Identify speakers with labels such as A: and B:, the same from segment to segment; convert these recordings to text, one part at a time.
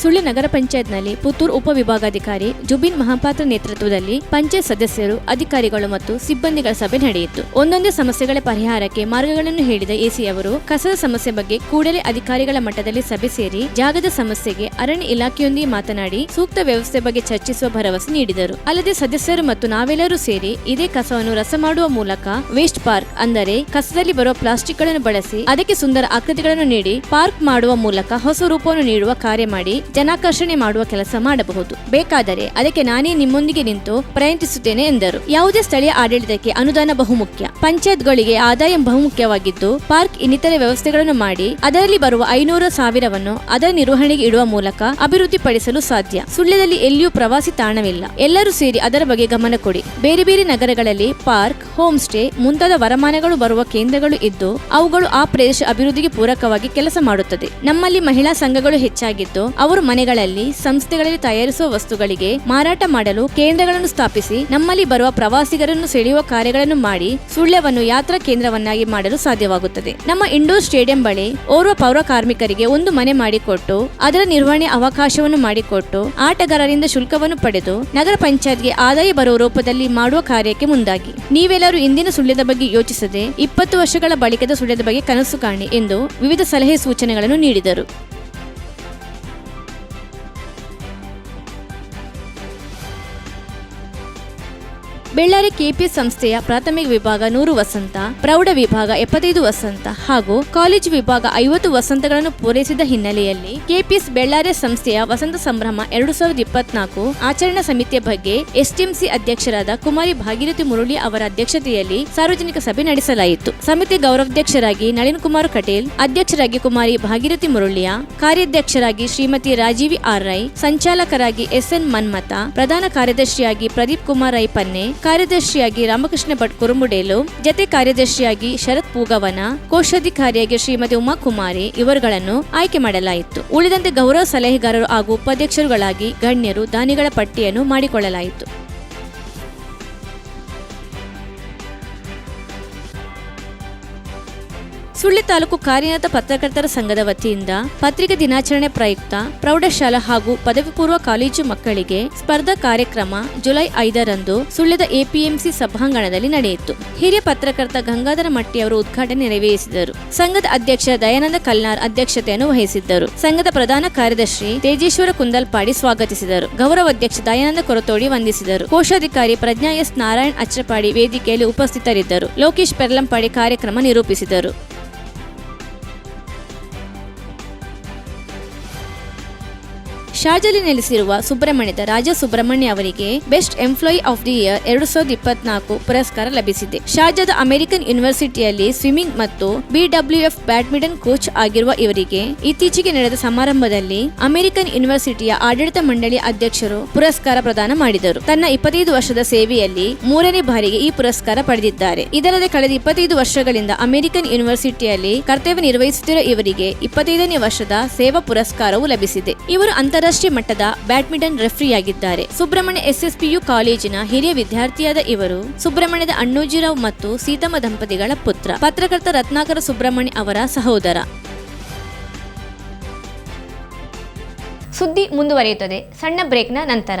A: ಸುಳ್ಯ ನಗರ ಪಂಚಾಯತ್ನಲ್ಲಿ ಪುತ್ತೂರು ಉಪವಿಭಾಗಾಧಿಕಾರಿ ಜುಬಿನ್ ಮಹಾಪಾತ್ರ ನೇತೃತ್ವದಲ್ಲಿ ಪಂಚಾಯತ್ ಸದಸ್ಯರು, ಅಧಿಕಾರಿಗಳು ಮತ್ತು ಸಿಬ್ಬಂದಿಗಳ ಸಭೆ ನಡೆಯಿತು. ಒಂದೊಂದೇ ಸಮಸ್ಯೆಗಳ ಪರಿಹಾರಕ್ಕೆ ಮಾರ್ಗಗಳನ್ನು ಹೇಳಿದ ಎಸಿ ಅವರು, ಕಸದ ಸಮಸ್ಯೆ ಬಗ್ಗೆ ಕೂಡಲೇ ಅಧಿಕಾರಿಗಳ ಮಟ್ಟದಲ್ಲಿ ಸಭೆ ಸೇರಿ ಜಾಗದ ಸಮಸ್ಯೆಗೆ ಅರಣ್ಯ ಇಲಾಖೆಯೊಂದಿಗೆ ಮಾತನಾಡಿ ಸೂಕ್ತ ವ್ಯವಸ್ಥೆ ಬಗ್ಗೆ ಚರ್ಚಿಸುವ ಭರವಸೆ ನೀಡಿದರು. ಅಲ್ಲದೆ ಸದಸ್ಯರು ಮತ್ತು ನಾವೆಲ್ಲರೂ ಸೇರಿ ಇದೇ ಕಸವನ್ನು ರಸ ಮಾಡುವ ಮೂಲಕ ವೇಸ್ಟ್ ಪಾರ್ಕ್ ಅಂದರೆ ಕಸದಲ್ಲಿ ಬರುವ ಪ್ಲಾಸ್ಟಿಕ್ಗಳನ್ನು ಬಳಸಿ ಅದಕ್ಕೆ ಸುಂದರ ಆಕೃತಿಗಳನ್ನು ನೀಡಿ ಪಾರ್ಕ್ ಮಾಡುವ ಮೂಲಕ ಹೊಸ ರೂಪವನ್ನು ನೀಡುವ ಕಾರ್ಯ ಮಾಡಿ ಜನಾಕರ್ಷಣೆ ಮಾಡುವ ಕೆಲಸ ಮಾಡಬಹುದು. ಬೇಕಾದರೆ ಅದಕ್ಕೆ ನಾನೇ ನಿಮ್ಮೊಂದಿಗೆ ನಿಂತು ಪ್ರಯತ್ನಿಸುತ್ತೇನೆ ಎಂದರು. ಯಾವುದೇ ಸ್ಥಳೀಯ ಆಡಳಿತಕ್ಕೆ ಅನುದಾನ ಬಹುಮುಖ್ಯ. ಪಂಚಾಯತ್ಗಳಿಗೆ ಆದಾಯ ಬಹುಮುಖ್ಯವಾಗಿದ್ದು, ಪಾರ್ಕ್ ಇನ್ನಿತರೆ ವ್ಯವಸ್ಥೆಗಳನ್ನು ಮಾಡಿ, ಅದರಲ್ಲಿ ಬರುವ ಐನೂರು ಸಾವಿರವನ್ನು ಅದರ ನಿರ್ವಹಣೆಗೆ ಇಡುವ ಮೂಲಕ ಅಭಿವೃದ್ಧಿಪಡಿಸಲು ಸಾಧ್ಯ. ಸುಳ್ಳ್ಯದಲ್ಲಿ ಎಲ್ಲಿಯೂ ಪ್ರವಾಸಿ ತಾಣವಿಲ್ಲ. ಎಲ್ಲರೂ ಸೇರಿ ಅದರ ಬಗ್ಗೆ ಗಮನ ಕೊಡಿ. ಬೇರೆ ಬೇರೆ ನಗರಗಳಲ್ಲಿ ಪಾರ್ಕ್ ಹೋಮ್ ಸ್ಟೇ ಮುಂತಾದ ವರಮಾನಗಳು ಬರುವ ಕೇಂದ್ರಗಳು ಇದ್ದು, ಅವುಗಳು ಆ ಪ್ರದೇಶ ಅಭಿವೃದ್ಧಿಗೆ ಪೂರಕವಾಗಿ ಕೆಲಸ ಮಾಡುತ್ತದೆ. ನಮ್ಮಲ್ಲಿ ಮಹಿಳಾ ಸಂಘಗಳು ಹೆಚ್ಚಾಗಿದ್ದು, ಅವರು ಮನೆಗಳಲ್ಲಿ ಸಂಸ್ಥೆಗಳಲ್ಲಿ ತಯಾರಿಸುವ ವಸ್ತುಗಳಿಗೆ ಮಾರಾಟ ಮಾಡಲು ಕೇಂದ್ರಗಳನ್ನು ಸ್ಥಾಪಿಸಿ ನಮ್ಮಲ್ಲಿ ಬರುವ ಪ್ರವಾಸಿಗರನ್ನು ಸೆಳೆಯುವ ಕಾರ್ಯಗಳನ್ನು ಮಾಡಿ ಸುಳ್ಯವನ್ನು ಯಾತ್ರಾ ಕೇಂದ್ರವನ್ನಾಗಿ ಮಾಡಲು ಸಾಧ್ಯವಾಗುತ್ತದೆ. ನಮ್ಮ ಇಂಡೋರ್ ಸ್ಟೇಡಿಯಂ ಬಳಿ ಓರ್ವ ಪೌರ ಕಾರ್ಮಿಕರಿಗೆ ಒಂದು ಮನೆ ಮಾಡಿಕೊಟ್ಟು, ಅದರ ನಿರ್ವಹಣೆ ಅವಕಾಶವನ್ನು ಮಾಡಿಕೊಟ್ಟು, ಆಟಗಾರರಿಂದ ಶುಲ್ಕವನ್ನು ಪಡೆದು ನಗರ ಪಂಚಾಯತ್ಗೆ ಆದಾಯ ಬರುವ ರೂಪದಲ್ಲಿ ಮಾಡುವ ಕಾರ್ಯಕ್ಕೆ ಮುಂದಾಗಿ. ನೀವೆಲ್ಲರೂ ಇಂದಿನ ಸುಳ್ಯದ ಬಗ್ಗೆ ಯೋಚಿಸದೆ ಇಪ್ಪತ್ತು ವರ್ಷಗಳ ಬಳಿಕದ ಸುಳ್ಯದ ಬಗ್ಗೆ ಕನಸು ಕಾಣಿ ಎಂದು ವಿವಿಧ ಸಲಹೆ ಸೂಚನೆಗಳನ್ನು ನೀಡಿದರು. ಬೆಳ್ಳಾರಿ ಕೆಪಿಎಸ್ ಸಂಸ್ಥೆಯ ಪ್ರಾಥಮಿಕ ವಿಭಾಗ ನೂರು ವಸಂತ, ಪ್ರೌಢ ವಿಭಾಗ ಎಪ್ಪತ್ತೈದು ವಸಂತ ಹಾಗೂ ಕಾಲೇಜು ವಿಭಾಗ ಐವತ್ತು ವಸಂತಗಳನ್ನು ಪೂರೈಸಿದ ಹಿನ್ನೆಲೆಯಲ್ಲಿ ಕೆಪಿಎಸ್ ಬೆಳ್ಳಾರಿ ಸಂಸ್ಥೆಯ ವಸಂತ ಸಂಭ್ರಮ ಎರಡು ಸಾವಿರದ ಇಪ್ಪತ್ನಾಲ್ಕು ಆಚರಣಾ ಸಮಿತಿಯ ಬಗ್ಗೆ ಎಸ್ಟಿಎಂಸಿ ಅಧ್ಯಕ್ಷರಾದ ಕುಮಾರಿ ಭಾಗೀರಥಿ ಮುರುಳಿ ಅವರ ಅಧ್ಯಕ್ಷತೆಯಲ್ಲಿ ಸಾರ್ವಜನಿಕ ಸಭೆ ನಡೆಸಲಾಯಿತು. ಸಮಿತಿ ಗೌರವಾಧ್ಯಕ್ಷರಾಗಿ ನಳಿನ್ ಕುಮಾರ್ ಕಟೇಲ್, ಅಧ್ಯಕ್ಷರಾಗಿ ಕುಮಾರಿ ಭಾಗೀರಥಿ ಮುರುಳಿಯ, ಕಾರ್ಯಾಧ್ಯಕ್ಷರಾಗಿ ಶ್ರೀಮತಿ ರಾಜೀವಿ ಆರ್ ರೈ ಸಂಚಾಲಕರಾಗಿ ಎಸ್ಎನ್ ಮನ್ಮತ ಪ್ರಧಾನ ಕಾರ್ಯದರ್ಶಿಯಾಗಿ ಪ್ರದೀಪ್ ಕುಮಾರ್ ರೈ ಪನ್ನೆ ಕಾರ್ಯದರ್ಶಿಯಾಗಿ ರಾಮಕೃಷ್ಣ ಭಟ್ ಕುರುಮುಡೇಲು, ಜತೆ ಕಾರ್ಯದರ್ಶಿಯಾಗಿ ಶರತ್ ಪೂಗವನ, ಕೋಶಾಧಿಕಾರಿಯಾಗಿ ಶ್ರೀಮತಿ ಉಮಾಕುಮಾರಿ ಇವರುಗಳನ್ನು ಆಯ್ಕೆ ಮಾಡಲಾಯಿತು. ಉಳಿದಂತೆ ಗೌರವ ಸಲಹೆಗಾರರು ಹಾಗೂ ಉಪಾಧ್ಯಕ್ಷರುಗಳಾಗಿ ಗಣ್ಯರು ದಾನಿಗಳ ಪಟ್ಟಿಯನ್ನು ಮಾಡಿಕೊಳ್ಳಲಾಯಿತು. ಸುಳ್ಳಿ ತಾಲೂಕು ಕಾರ್ಯನಿರತ ಪತ್ರಕರ್ತರ ಸಂಘದ ವತಿಯಿಂದ ಪತ್ರಿಕಾ ದಿನಾಚರಣೆ ಪ್ರಯುಕ್ತ ಪ್ರೌಢಶಾಲಾ ಹಾಗೂ ಪದವಿ ಪೂರ್ವ ಕಾಲೇಜು ಮಕ್ಕಳಿಗೆ ಸ್ಪರ್ಧಾ ಕಾರ್ಯಕ್ರಮ ಜುಲೈ ಐದರಂದು ಸುಳ್ಳದ ಎಪಿಎಂಸಿ ಸಭಾಂಗಣದಲ್ಲಿ ನಡೆಯಿತು. ಹಿರಿಯ ಪತ್ರಕರ್ತ ಗಂಗಾಧರ ಮಟ್ಟಿ ಅವರು ಉದ್ಘಾಟನೆ ನೆರವೇರಿಸಿದರು. ಸಂಘದ ಅಧ್ಯಕ್ಷ ದಯಾನಂದ ಕಲ್ನಾರ್ ಅಧ್ಯಕ್ಷತೆಯನ್ನು ವಹಿಸಿದ್ದರು. ಸಂಘದ ಪ್ರಧಾನ ಕಾರ್ಯದರ್ಶಿ ತೇಜೇಶ್ವರ ಕುಂದಲ್ಪಾಡಿ ಸ್ವಾಗತಿಸಿದರು. ಗೌರವ ಅಧ್ಯಕ್ಷ ದಯಾನಂದ ಕೊರತೋಡಿ ವಂದಿಸಿದರು. ಕೋಶಾಧಿಕಾರಿ ಪ್ರಜ್ಞಾ ಎಸ್ ನಾರಾಯಣ್ ಅಚ್ಚಪಾಡಿ ವೇದಿಕೆಯಲ್ಲಿ ಉಪಸ್ಥಿತರಿದ್ದರು. ಲೋಕೇಶ್ ಪೆರ್ಲಂಪಾಡಿ ಕಾರ್ಯಕ್ರಮ ನಿರೂಪಿಸಿದರು. ಶಾರ್ಜಲ್ಲಿ ನೆಲೆಸಿರುವ ಸುಬ್ರಹ್ಮಣ್ಯದ ರಾಜ ಸುಬ್ರಹ್ಮಣ್ಯ ಅವರಿಗೆ best employee of the year ಎರಡು ಸಾವಿರದ ಇಪ್ಪತ್ನಾಲ್ಕು ಪುರಸ್ಕಾರ ಲಭಿಸಿದೆ. ಶಾರ್ಜಾದ ಅಮೆರಿಕನ್ ಯೂನಿವರ್ಸಿಟಿಯಲ್ಲಿ ಸ್ವಿಮ್ಮಿಂಗ್ ಮತ್ತು ಬಿಡಬ್ಲ್ಯೂ ಎಫ್ ಬ್ಯಾಡ್ಮಿಂಟನ್ ಕೋಚ್ ಆಗಿರುವ ಇವರಿಗೆ ಇತ್ತೀಚೆಗೆ ನಡೆದ ಸಮಾರಂಭದಲ್ಲಿ ಅಮೆರಿಕನ್ ಯೂನಿವರ್ಸಿಟಿಯ ಆಡಳಿತ ಮಂಡಳಿ ಅಧ್ಯಕ್ಷರು ಪುರಸ್ಕಾರ ಪ್ರದಾನ ಮಾಡಿದರು. ತನ್ನ ಇಪ್ಪತ್ತೈದು ವರ್ಷದ ಸೇವೆಯಲ್ಲಿ ಮೂರನೇ ಬಾರಿಗೆ ಈ ಪುರಸ್ಕಾರ ಪಡೆದಿದ್ದಾರೆ. ಇದಲ್ಲದೆ ಕಳೆದ ಇಪ್ಪತ್ತೈದು ವರ್ಷಗಳಿಂದ ಅಮೆರಿಕನ್ ಯೂನಿವರ್ಸಿಟಿಯಲ್ಲಿ ಕರ್ತವ್ಯ ನಿರ್ವಹಿಸುತ್ತಿರುವ ಇವರಿಗೆ ಇಪ್ಪತ್ತೈದನೇ ವರ್ಷದ ಸೇವಾ ಪುರಸ್ಕಾರವು ಲಭಿಸಿದೆ. ಇವರು ಅಂತಾರಾಷ್ಟ್ರೀಯ ಮಟ್ಟದ ಬ್ಯಾಡ್ಮಿಂಟನ್ ರೆಫ್ರಿಯಾಗಿದ್ದಾರೆ. ಸುಬ್ರಹ್ಮಣ್ಯ ಎಸ್ಎಸ್ಪಿಯು ಕಾಲೇಜಿನ ಹಿರಿಯ ವಿದ್ಯಾರ್ಥಿಯಾದ ಇವರು ಸುಬ್ರಹ್ಮಣ್ಯದ ಅಣ್ಣೋಜಿರಾವ್ ಮತ್ತು ಸೀತಮ್ಮ ದಂಪತಿಗಳ ಪುತ್ರ, ಪತ್ರಕರ್ತ ರತ್ನಾಕರ ಸುಬ್ರಹ್ಮಣ್ಯ ಅವರ ಸಹೋದರ.
B: ಸುದ್ದಿ ಮುಂದುವರಿಯುತ್ತದೆ. ಸಣ್ಣ ಬ್ರೇಕ್ನ ನಂತರ.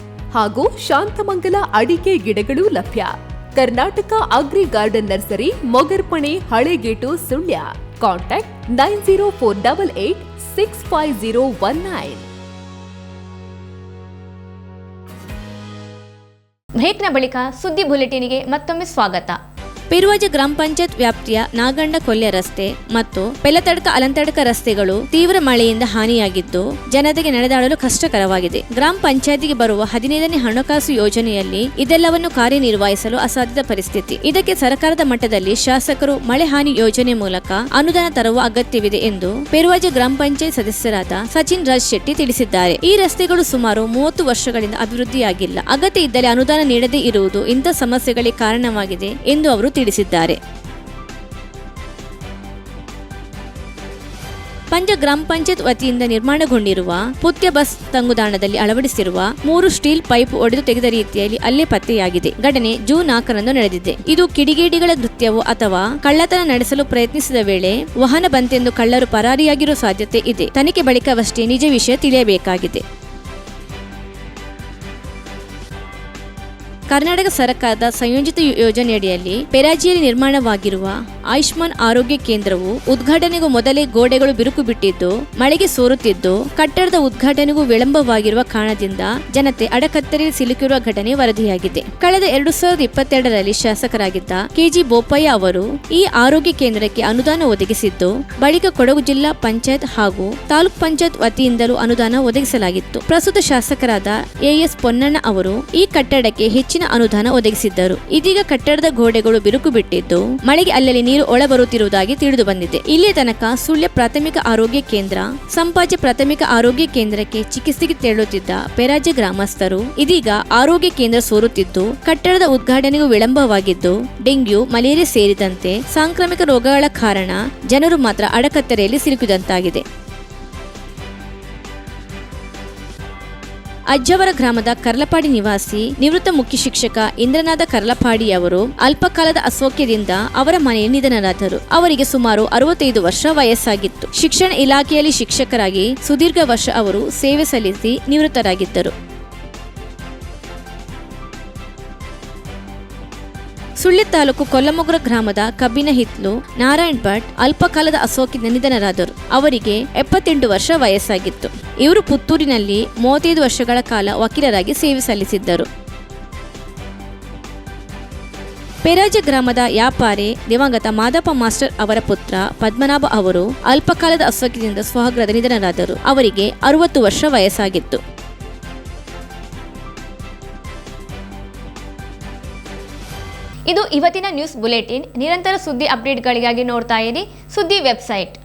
C: ಹಾಗೂ ಶಾಂತಮಂಗಲ ಅಡಿಕೆ ಗಿಡಗಳು ಲಭ್ಯ. Karnataka agri garden nursery, Mogarpane Halegate Sullia. Contact nine zero four double eight six five zero one nine.
B: ಬ್ರೇಕ್ನ ಬಳಿಕ ಸುದ್ದಿ ಬುಲೆಟಿನ್ಗೆ ಮತ್ತೊಮ್ಮೆ ಸ್ವಾಗತ.
A: ಪೆರುವಾಜ ಗ್ರಾಮ ಪಂಚಾಯತ್ ವ್ಯಾಪ್ತಿಯ ನಾಗಂಡ ಕೊಲ್ಯ ರಸ್ತೆ ಮತ್ತು ಪೆಲತಡ್ಕ ಅಲಂತಡ್ಕ ರಸ್ತೆಗಳು ತೀವ್ರ ಮಳೆಯಿಂದ ಹಾನಿಯಾಗಿದ್ದು ಜನತೆಗೆ ನಡೆದಾಡಲು ಕಷ್ಟಕರವಾಗಿದೆ. ಗ್ರಾಮ ಪಂಚಾಯತಿಗೆ ಬರುವ ಹದಿನೈದನೇ ಹಣಕಾಸು ಯೋಜನೆಯಲ್ಲಿ ಇದೆಲ್ಲವನ್ನು ಕಾರ್ಯನಿರ್ವಹಿಸಲು ಅಸಾಧ್ಯದ ಪರಿಸ್ಥಿತಿ. ಇದಕ್ಕೆ ಸರ್ಕಾರದ ಮಟ್ಟದಲ್ಲಿ ಶಾಸಕರು ಮಳೆ ಹಾನಿ ಯೋಜನೆ ಮೂಲಕ ಅನುದಾನ ತರುವ ಅಗತ್ಯವಿದೆ ಎಂದು ಪೆರುವಾಜ ಗ್ರಾಮ ಪಂಚಾಯತ್ ಸದಸ್ಯರಾದ ಸಚಿನ್ ರಾಜ್ ಶೆಟ್ಟಿ ತಿಳಿಸಿದ್ದಾರೆ. ಈ ರಸ್ತೆಗಳು ಸುಮಾರು ಮೂವತ್ತು ವರ್ಷಗಳಿಂದ ಅಭಿವೃದ್ಧಿಯಾಗಿಲ್ಲ. ಅಗತ್ಯ ಇದ್ದಲ್ಲಿ ಅನುದಾನ ನೀಡದೇ ಇರುವುದು ಇಂಥ ಸಮಸ್ಯೆಗಳಿಗೆ ಕಾರಣವಾಗಿದೆ ಎಂದು ಅವರು ತಿಳಿಸಿದ್ದಾರೆ. ಪಂಜ ಗ್ರಾಮ ಪಂಚಾಯತ್ ವತಿಯಿಂದ ನಿರ್ಮಾಣಗೊಂಡಿರುವ ಪುತ್ಯ ಬಸ್ ತಂಗುದಾಣದಲ್ಲಿ ಅಳವಡಿಸಿರುವ ಮೂರು ಸ್ಟೀಲ್ ಪೈಪ್ ಒಡೆದು ತೆಗೆದ ರೀತಿಯಲ್ಲಿ ಅಲ್ಲೇ ಪತ್ತೆಯಾಗಿದೆ. ಘಟನೆ ಜೂನ್ ನಾಲ್ಕರಂದು ನಡೆದಿದೆ. ಇದು ಕಿಡಿಗೇಡಿಗಳ ಕೃತ್ಯವೋ ಅಥವಾ ಕಳ್ಳತನ ನಡೆಸಲು ಪ್ರಯತ್ನಿಸಿದ ವೇಳೆ ವಾಹನ ಬಂತೆಂದು ಕಳ್ಳರು ಪರಾರಿಯಾಗಿರುವ ಸಾಧ್ಯತೆ ಇದೆ. ತನಿಖೆ ಬಳಿಕವಷ್ಟೇ ನಿಜ ವಿಷಯ ತಿಳಿಯಬೇಕಾಗಿದೆ. ಕರ್ನಾಟಕ ಸರ್ಕಾರದ ಸಂಯೋಜಿತ ಯೋಜನೆಯಡಿಯಲ್ಲಿ ಪೆರಾಜಿಯಲ್ಲಿ ನಿರ್ಮಾಣವಾಗಿರುವ ಆಯುಷ್ಮಾನ್ ಆರೋಗ್ಯ ಕೇಂದ್ರವು ಉದ್ಘಾಟನೆಗೂ ಮೊದಲೇ ಗೋಡೆಗಳು ಬಿರುಕು ಬಿಟ್ಟಿದ್ದು, ಮಳೆಗೆ ಸೋರುತ್ತಿದ್ದು, ಕಟ್ಟಡದ ಉದ್ಘಾಟನೆಗೂ ವಿಳಂಬವಾಗಿರುವ ಕಾರಣದಿಂದ ಜನತೆ ಅಡಕತ್ತರಿ ಸಿಲುಕಿರುವ ಘಟನೆ ವರದಿಯಾಗಿದೆ. ಕಳೆದ ಎರಡು ಸಾವಿರದ ಇಪ್ಪತ್ತೆರಡರಲ್ಲಿ ಶಾಸಕರಾಗಿದ್ದ ಕೆಜಿ ಬೋಪಯ್ಯ ಅವರು ಈ ಆರೋಗ್ಯ ಕೇಂದ್ರಕ್ಕೆ ಅನುದಾನ ಒದಗಿಸಿದ್ದು, ಬಳಿಕ ಕೊಡಗು ಜಿಲ್ಲಾ ಪಂಚಾಯತ್ ಹಾಗೂ ತಾಲೂಕ್ ಪಂಚಾಯತ್ ವತಿಯಿಂದಲೂ ಅನುದಾನ ಒದಗಿಸಲಾಗಿತ್ತು. ಪ್ರಸ್ತುತ ಶಾಸಕರಾದ ಎಎಸ್ ಪೊನ್ನಣ್ಣ ಅವರು ಈ ಕಟ್ಟಡಕ್ಕೆ ಹೆಚ್ಚಿನ ಅನುದಾನ ಒದಗಿಸಿದ್ದರು. ಇದೀಗ ಕಟ್ಟಡದ ಗೋಡೆಗಳು ಬಿರುಕು ಬಿಟ್ಟಿದ್ದು, ಮಳೆಗೆ ಅಲ್ಲಲ್ಲಿ ನೀರು ಒಳ ಬರುತ್ತಿರುವುದಾಗಿ ತಿಳಿದು ಬಂದಿದೆ. ಇಲ್ಲಿಯ ತನಕ ಸುಳ್ಯ ಪ್ರಾಥಮಿಕ ಆರೋಗ್ಯ ಕೇಂದ್ರ, ಸಂಪಾಜೆ ಪ್ರಾಥಮಿಕ ಆರೋಗ್ಯ ಕೇಂದ್ರಕ್ಕೆ ಚಿಕಿತ್ಸೆಗೆ ತೆರಳುತ್ತಿದ್ದ ಪೆರಾಜ ಗ್ರಾಮಸ್ಥರು ಇದೀಗ ಆರೋಗ್ಯ ಕೇಂದ್ರ ಸೋರುತ್ತಿದ್ದು, ಕಟ್ಟಡದ ಉದ್ಘಾಟನೆಗೂ ವಿಳಂಬವಾಗಿದ್ದು, ಡೆಂಗ್ಯೂ, ಮಲೇರಿಯಾ ಸೇರಿದಂತೆ ಸಾಂಕ್ರಾಮಿಕ ರೋಗಗಳ ಕಾರಣ ಜನರು ಮಾತ್ರ ಅಡಕತ್ತರೆಯಲ್ಲಿ ಸಿಲುಕಿದಂತಾಗಿದೆ. ಅಜ್ಜವರ ಗ್ರಾಮದ ಕರ್ಲಪಾಡಿ ನಿವಾಸಿ, ನಿವೃತ್ತ ಮುಖ್ಯ ಶಿಕ್ಷಕ ಇಂದ್ರನಾಥ ಕರ್ಲಪಾಡಿ ಅವರು ಅಲ್ಪಕಾಲದ ಅಸೌಖ್ಯದಿಂದ ಅವರ ಮನೆಯ ನಿಧನರಾದರು. ಅವರಿಗೆ ಸುಮಾರು ಅರವತ್ತೈದು ವರ್ಷ ವಯಸ್ಸಾಗಿತ್ತು. ಶಿಕ್ಷಣ ಇಲಾಖೆಯಲ್ಲಿ ಶಿಕ್ಷಕರಾಗಿ ಸುದೀರ್ಘ ವರ್ಷ ಅವರು ಸೇವೆ ಸಲ್ಲಿಸಿ ನಿವೃತ್ತರಾಗಿದ್ದರು. ಸುಳ್ಳಿ ತಾಲೂಕು ಕೊಲ್ಲಮೊಗ್ರ ಗ್ರಾಮದ ಕಬ್ಬಿನ ಹಿತ್ಲು ನಾರಾಯಣ್ ಭಟ್ ಅಲ್ಪಕಾಲದ ಅಸೋಕಿನ ನಿಧನರಾದರು ಅವರಿಗೆ ಎಪ್ಪತ್ತೆಂಟು ವರ್ಷ ವಯಸ್ಸಾಗಿತ್ತು. ಇವರು ಪುತ್ತೂರಿನಲ್ಲಿ ಮೂವತ್ತೈದು ವರ್ಷಗಳ ಕಾಲ ವಕೀಲರಾಗಿ ಸೇವೆ ಸಲ್ಲಿಸಿದ್ದರು. ಪೆರಾಜ ಗ್ರಾಮದ ವ್ಯಾಪಾರಿ ದಿವಂಗತ ಮಾದಪ್ಪ ಮಾಸ್ಟರ್ ಅವರ ಪುತ್ರ ಪದ್ಮನಾಭ ಅವರು ಅಲ್ಪಕಾಲದ ಅಸೋಕಿನಿಂದ ಸ್ವಹಗ್ರದ ನಿಧನರಾದರು. ಅವರಿಗೆ ಅರವತ್ತು ವರ್ಷ ವಯಸ್ಸಾಗಿತ್ತು.
B: ಇದು ಇವತ್ತಿನ ನ್ಯೂಸ್ ಬುಲೆಟಿನ್. ನಿರಂತರ ಸುದ್ದಿ ಅಪ್ಡೇಟ್ಗಳಿಗಾಗಿ ನೋಡ್ತಾ ಇರಿ ಸುದ್ದಿ ವೆಬ್ಸೈಟ್.